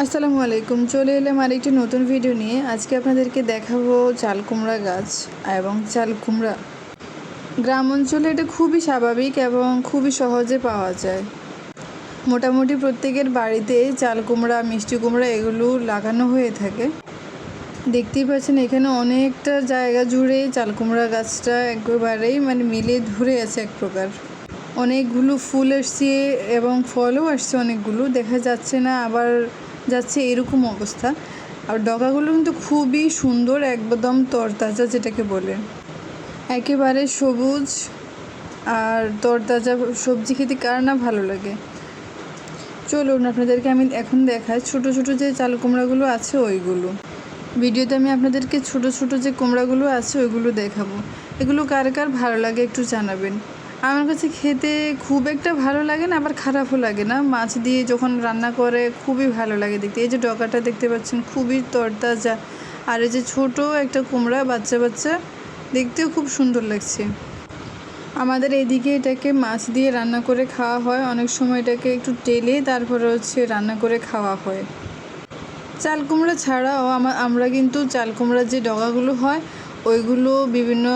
আসসালামু আলাইকুম। চলে এলাম আর একটি নতুন ভিডিও নিয়ে। আজকে আপনাদেরকে দেখাবো চাল কুমড়া গাছ এবং চাল কুমড়া। গ্রাম অঞ্চলে এটা খুবই স্বাভাবিক এবং খুবই সহজে পাওয়া যায়। মোটামুটি প্রত্যেকের বাড়িতে চাল কুমড়া, মিষ্টি কুমড়া এগুলো লাগানো হয়ে থাকে। দেখতেই পাচ্ছেন এখানে অনেকটা জায়গা জুড়ে চাল কুমড়া গাছটা একেবারেই মানে মিলে ধরে আছে এক প্রকার। অনেকগুলো ফুল আসছে এবং ফলও আসছে, অনেকগুলো। দেখা যাচ্ছে না আবার যাচ্ছে এরকম অবস্থা। আর ডগাগুলো কিন্তু খুবই সুন্দর, একদম তরতাজা যেটাকে বলে। একেবারে সবুজ আর তরতাজা সবজি খেতে কার না ভালো লাগে। চলুন আপনাদেরকে আমি এখন দেখাই ছোট ছোট যে চাল কুমড়াগুলো আছে ওইগুলো। ভিডিওতে আমি আপনাদেরকে ছোট ছোট যে কুমড়াগুলো আছে ওইগুলো দেখাবো। এগুলো কার কার ভালো লাগে একটু জানাবেন। আমার কাছে খেতে খুব একটা ভালো লাগে না, আবার খারাপও লাগে না। মাছ দিয়ে যখন রান্না করে খুবই ভালো লাগে দেখতে। এই যে ডকাটা দেখতে পাচ্ছেন, খুবই তরতাজা। আর এই যে ছোট একটা কুমড়া, বাচ্চা বাচ্চা, দেখতেও খুব সুন্দর লাগছে। আমাদের এদিকে এটাকে মাছ দিয়ে রান্না করে খাওয়া হয়। অনেক সময় এটাকে একটু টেলে তারপরে হচ্ছে রান্না করে খাওয়া হয়। চাল কুমড়া ছাড়াও আমরা কিন্তু চাল কুমড়ার যে ডগাগুলো হয় ওইগুলো বিভিন্ন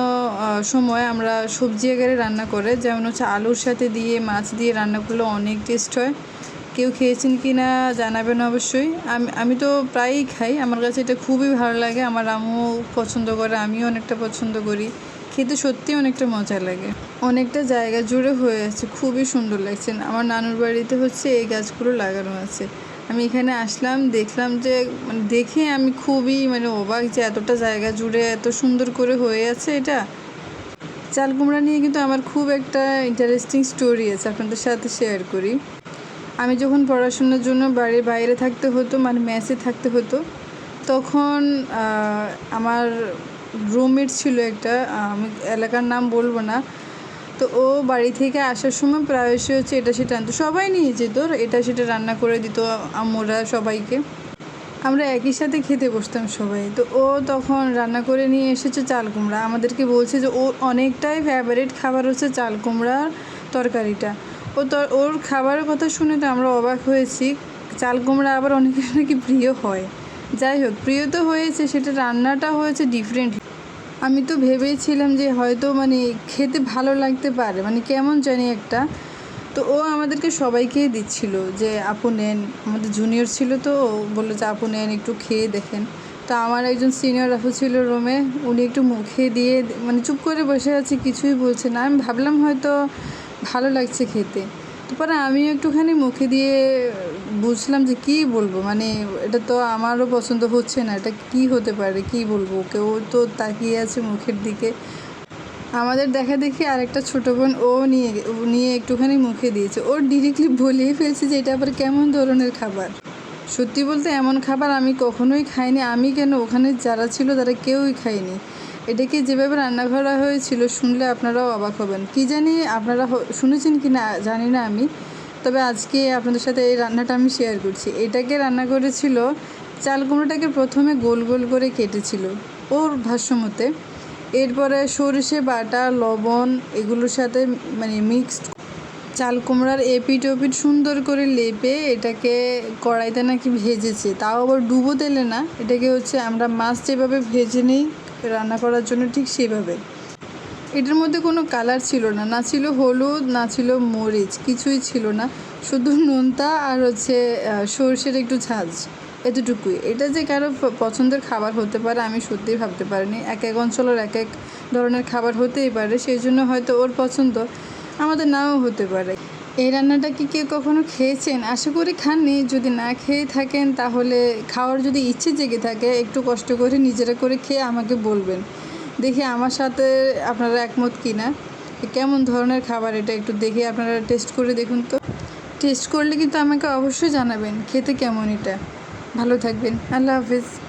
সময় আমরা সবজি আকারে রান্না করে, যেমন হচ্ছে আলুর সাথে দিয়ে, মাছ দিয়ে রান্না করলে অনেক টেস্ট হয়। কেউ খেয়েছেন কি না জানাবেন অবশ্যই। আমি আমি তো প্রায়ই খাই, আমার কাছে এটা খুবই ভালো লাগে, আমার আম্মু পছন্দ করে, আমিও অনেকটা পছন্দ করি। খেতে সত্যি অনেকটা মজা লাগে। অনেকটা জায়গা জুড়ে হয়ে আছে, খুবই সুন্দর লাগছে। আমার নানুর বাড়িতে হচ্ছে এই গাছগুলো লাগানো আছে। আমি এখানে আসলাম, দেখলাম যে মানে দেখে আমি খুবই মানে অবাক যে এতটা জায়গা জুড়ে এত সুন্দর করে হয়ে আছে এটা। চাল কুমড়া নিয়ে কিন্তু আমার খুব একটা ইন্টারেস্টিং স্টোরি আছে, আপনাদের সাথে শেয়ার করি। আমি যখন পড়াশোনার জন্য বাড়ির বাইরে থাকতে হতো মানে মেসে থাকতে হতো, তখন আমার রুমমেট ছিল একটা আমি এলাকার নাম বলব না তো ও বাড়ি থেকে আসার সময় প্রায়শই হচ্ছে এটা সেটা আনতো। সবাই নিয়ে যেত, এটা সেটা রান্না করে দিত আম্মুরা সবাইকে। আমরা একই সাথে খেতে বসতাম সবাই। তো ও তখন রান্না করে নিয়ে এসেছে চাল কুমড়া। আমাদেরকে বলছে যে ওর অনেকটাই ফেভারিট খাবার হচ্ছে চাল কুমড়ার তরকারিটা। ও তো, ওর খাবারের কথা শুনে তো আমরা অবাক হয়েছি। চাল কুমড়া আবার অনেকের নাকি প্রিয় হয়। যাই হোক, প্রিয় তো হয়েছে, সেটা রান্নাটা হয়েছে ডিফারেন্ট আমি তো ভেবেছিলাম যে হয়তো মানে খেতে ভালো লাগতে পারে মানে কেমন জানি একটা। তো ও আমাদেরকে সবাইকেই দিচ্ছিল যে, আপু নেন। আমাদের জুনিয়র ছিল তো, ও বলল যে, আপু নেন, একটু খেয়ে দেখেন। তো আমার একজন সিনিয়র আপু ছিল রুমে উনি একটু মুখে দিয়ে মানে চুপ করে বসে আছে, কিছুই বলছে না। আমি ভাবলাম হয়তো ভালো লাগছে খেতে। তারপরে আমিও একটুখানি মুখে দিয়ে বুঝলাম যে কী বলব? মানে এটা তো আমারও পছন্দ হচ্ছে না। এটা কি হতে পারে? কি বলব? কেউ তো তাকিয়ে আছে মুখের দিকে। আমাদের দেখা দেখি আরেকটা ছোটো বোন ও নিয়ে ও নিয়ে একটুখানি মুখে দিয়েছে। ওর ডিরেক্টলি বলেই ফেলছে যে এটা আবার কেমন ধরনের খাবার? সত্যি বলতে এমন খাবার আমি কখনোই খাইনি। আমি কেন? ওখানে যারা ছিল তারা কেউই খায়নি। এটাকে যেভাবে রান্না করা হয়েছিল শুনলে আপনারাও অবাক হবেন। কি জানি আপনারা শুনেছেন কি না জানি না আমি। তবে আজকে আপনাদের সাথে এই রান্নাটা আমি শেয়ার করছি। এটাকে রান্না করেছিল চাল কুমড়োটাকে প্রথমে গোল গোল করে কেটেছিল ওর ভাষ্যমতে। এরপরে সরষে বাটা, লবণ এগুলোর সাথে মানে মিক্সড চাল কুমড়ার এপিট ওপিট সুন্দর করে লেপে এটাকে কড়াইতে নাকি ভেজেছে। তাও আবার ডুবো তেলে না, এটাকে হচ্ছে আমরা মাছ যেভাবে ভেজে নিই রান্না করার জন্য ঠিক সেভাবে। এটার মধ্যে কোনো কালার ছিল না। না ছিল হলুদ, না ছিল মরিচ, কিছুই ছিল না। শুধু নোনতা আর হচ্ছে সর্ষের একটু ঝাঁঝ এতটুকুই। এটা যে কারও পছন্দের খাবার হতে পারে, আমি সত্যিই ভাবতে পারিনি। এক এক অঞ্চলের এক এক ধরনের খাবার হতেই পারে, সেই জন্য হয়তো ওর পছন্দ। আমাদের নাও হতে পারে। এই রান্নাটা কি কেউ কখনো খেয়েছেন? আশা করি খাননি। যদি না খেয়ে থাকেন, তাহলে খাওয়ার যদি ইচ্ছে জেগে থাকে, একটু কষ্ট করে নিজেরা করে খেয়ে আমাকে বলবেন। দেখি আমার সাথে আপনারা একমত কি না কেমন ধরনের খাবার এটা একটু দেখে আপনারা টেস্ট করে দেখুন তো। টেস্ট করলে কিন্তু আমাকে অবশ্যই জানাবেন, খেতে কেমন এটা। ভালো থাকবেন। আল্লাহ হাফিজ।